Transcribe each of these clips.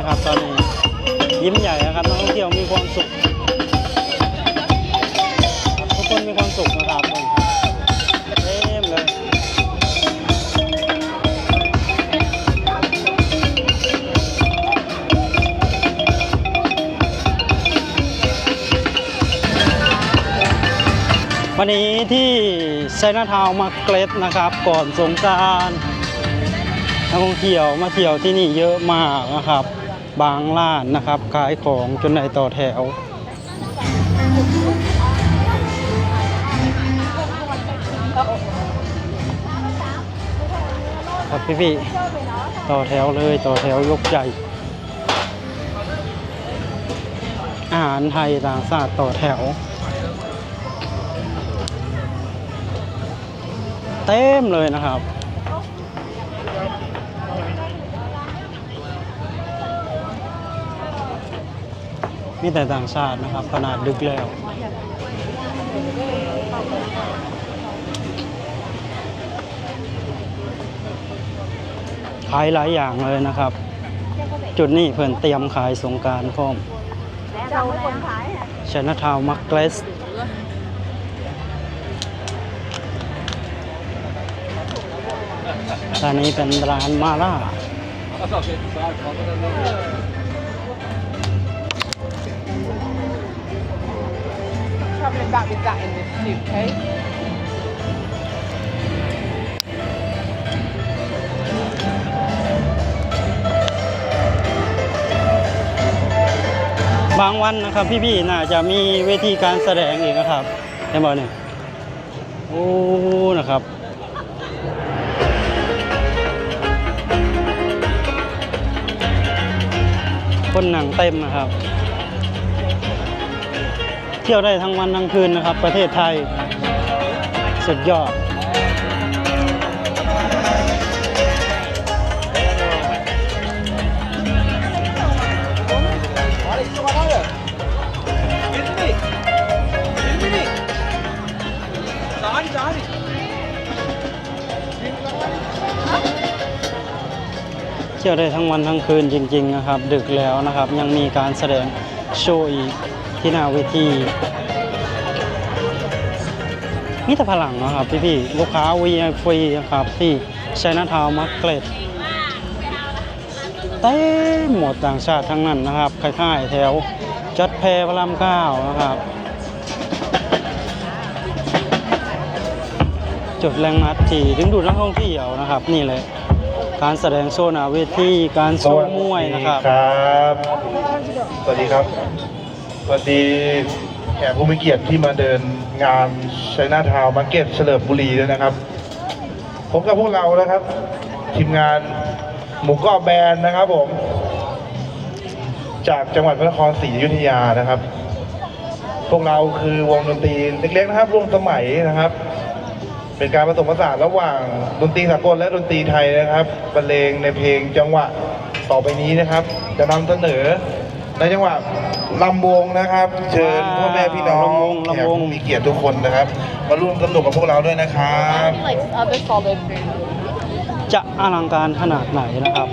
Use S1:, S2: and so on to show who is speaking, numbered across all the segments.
S1: นะครับ ตอนนี้ยิ้มใหญ่นะครับนักท่องเที่ยวมีความสุขทุกคนมีความสุขนะครับเต็มเลยวันนี้ที่ไชน่าทาวมาเกรดนะครับ ก่อนสงการนักท่องเที่ยวมาเที่ยวที่นี่เยอะมากนะครับ บางร้านนะครับ ขายของจนในต่อแถว ครับพี่พี่ต่อแถวเลยต่อแถวยกใหญ่อาหารไทยต่างชาติต่อแถว เต็มเลยนะครับ มีแต่ต่างชาตินะครับ ขนาดดึกแล้ว ขายหลายอย่างเลยนะครับ จุดนี้เพิ่นเตรียมขายสงการพร้อมชนะทาวมักเกลสร้านนี้เป็นร้านมาล่า
S2: Traveling back with that in this suitcase.
S1: บางวันนะครับพี่ๆน่าจะมีเวทีการแสดงอีกนะครับเห็นบ่เนี่ยโอ้นะครับคนหนังเต็มนะครับ ที่ยวได้ทั้งวันทั้งคืนนะครับ ประเทศไทย สุดยอด เที่ยวได้ทั้งวันทั้งคืนจริง ๆ นะครับ ดึกแล้วนะครับ ยังมีการแสดงโชว์อีก ที่หน้าเวทีมีแต่พลังนะครับพี่ๆลูกค้า VIP นะครับที่ชนะทาวมาร์เกตเต็มหมดต่างชาติทั้งนั้นนะครับคล้ายๆแถวจัดแพรพระรามเก้านะครับ จุดแรงมัดที่ดึงดูดนักท่องเที่ยวนะครับ นี่เลยการแสดงโชว์หน้าเวทีการโชว์มวยนะครับ
S3: สวัสดีครับ วัสดีแขกผู้มีเกียรติที่มาเดินงานไชน่าทาวมาร์เก็ตเฉลิมบุรีด้วยนะครับผมกับพวกเรานะครับ ทีมงานหมูกรอบแบรนด์นะครับผม จากจังหวัดพระนครศรีอยุธยานะครับ พวกเราคือวงดนตรีเล็กๆนะครับร่วมสมัยนะครับ เป็นการผสมผสานระหว่างดนตรีสากลและดนตรีไทยนะครับบรรเลงในเพลงจังหวะต่อไปนี้นะครับ จะนำเสนอในจังหวะ ลำวงนะครับ เชิญพ่อแม่พี่น้อง
S1: ลำวง
S3: แขก
S1: ลำวง
S3: ผู้มีเกียรติทุกคนนะครับ มาร่วมสนุกกับพวกเราด้วยนะครับ
S2: Like other solid food.
S1: จะอลังการขนาดไหนนะครับ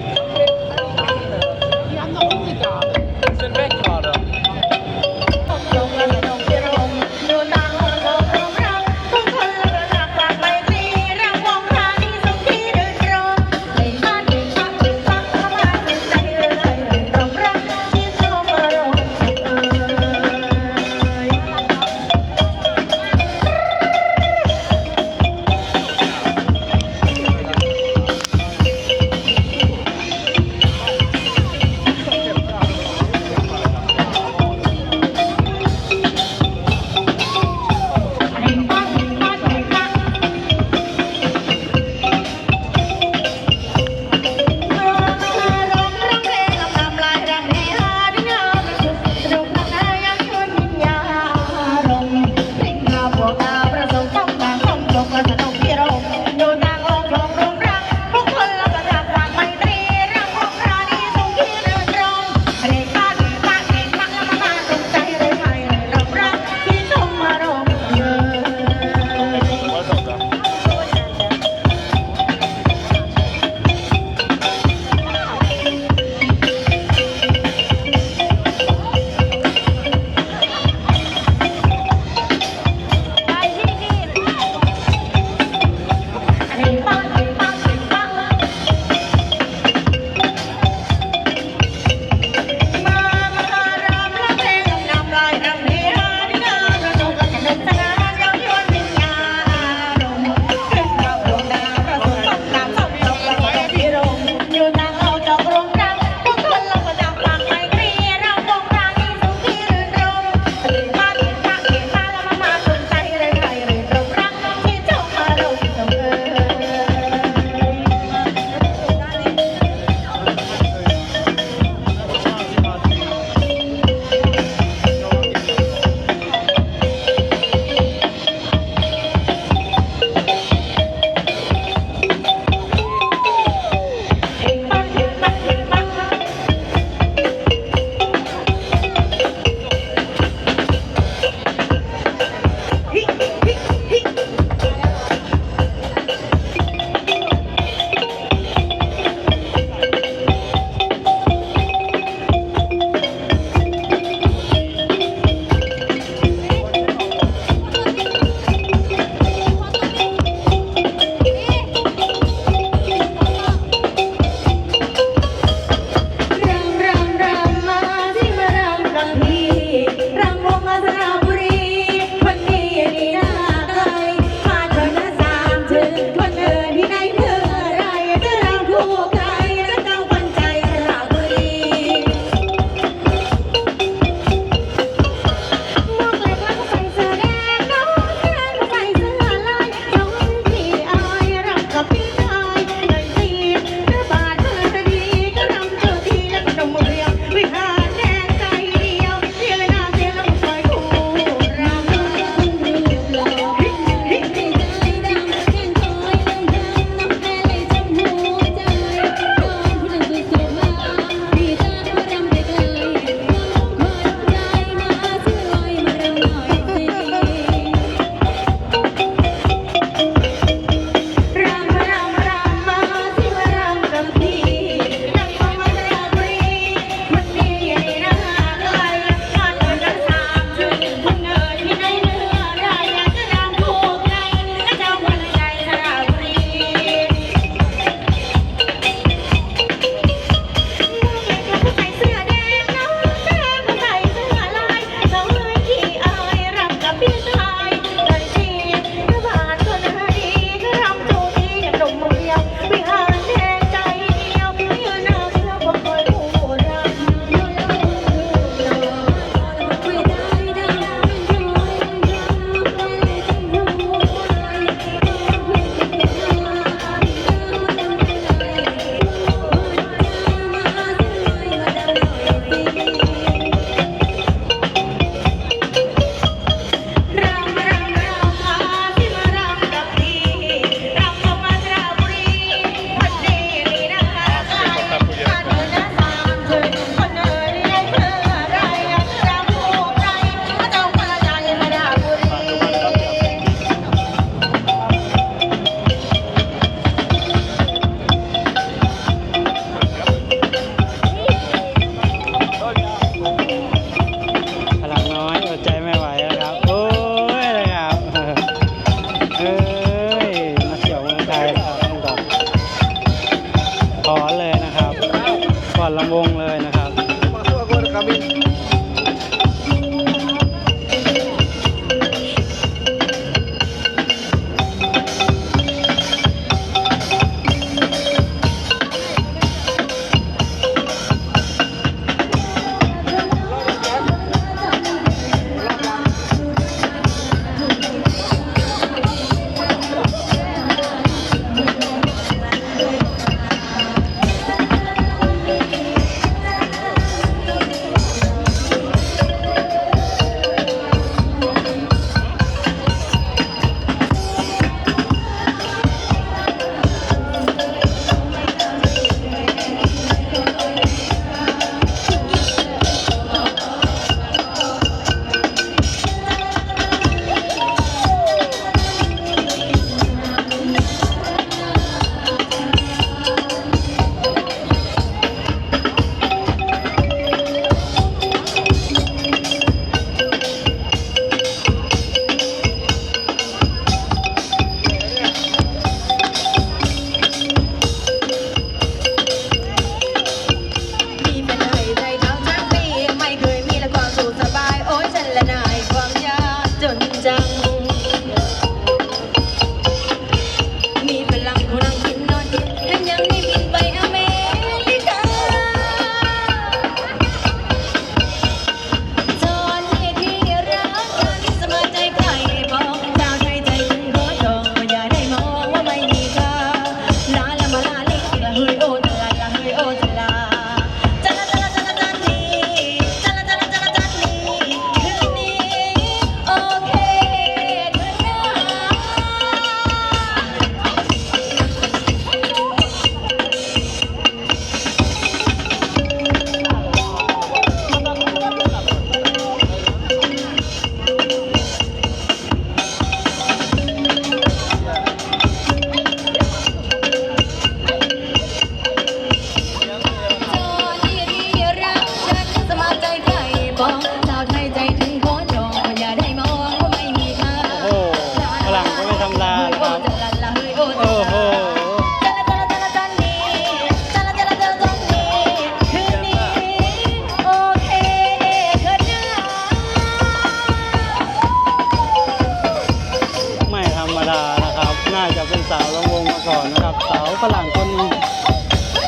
S1: ่าจะเป็นสาวลงวงมาก่อนนะครับ
S4: สาวฝรั่งคนนี้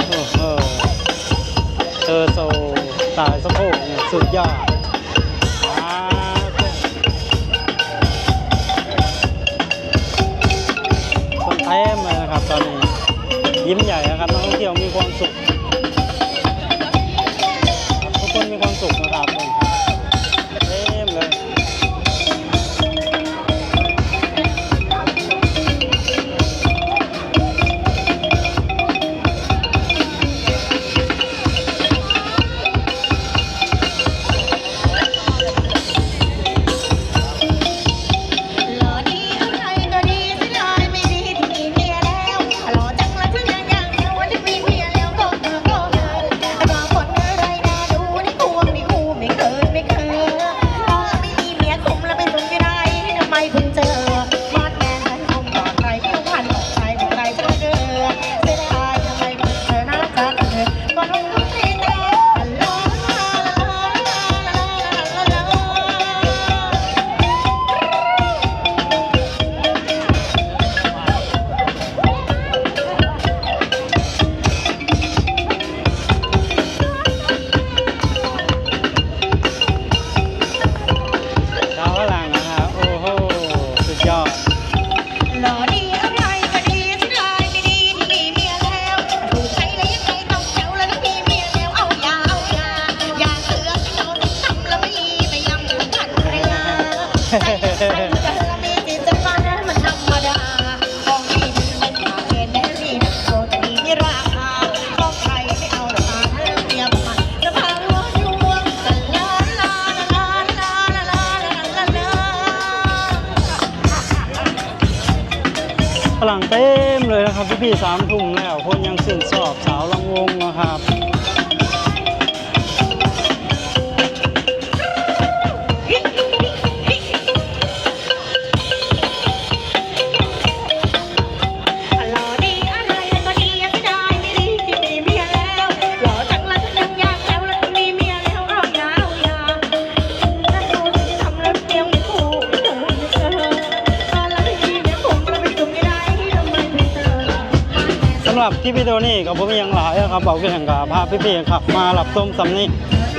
S4: โอ้โหเธอโซสายสะโพกเนี่ยสุ
S1: ดยอด
S4: คนเต็มเลยนะครับตอนนี้ ยิ้มใหญ่นะครับนักท่องเที่ยวมีความสุข
S1: ฝรั่งเต็มเลยนะครับพี่พี่ๆสามทุ่มแล้ว คนยังสื่นสอบสาวลำวงนะครับ รับที่วิดีโอนี้ก็บ่มีหยังหลายนะครับเอาเพียงกับพาพี่ๆครับ มาหลับต้มสำนี้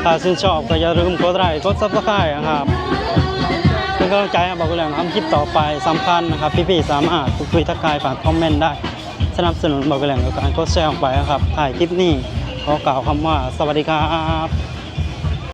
S1: ถ้าชื่นชอบก็อย่าลืมกดไลค์กดซับสไครต์นะครับเป็นกำลังใจให้บอกกันแล้วทำคลิปต่อไปสำคัญนะครับ พี่ๆสามารถพูดคุยทักทายฝากคอมเมนต์ได้สนับสนุนบอกกันแล้วกับการกดแชร์ออกไปนะครับถ่ายคลิปนี้ขอกล่าวคำว่าสวัสดีครับ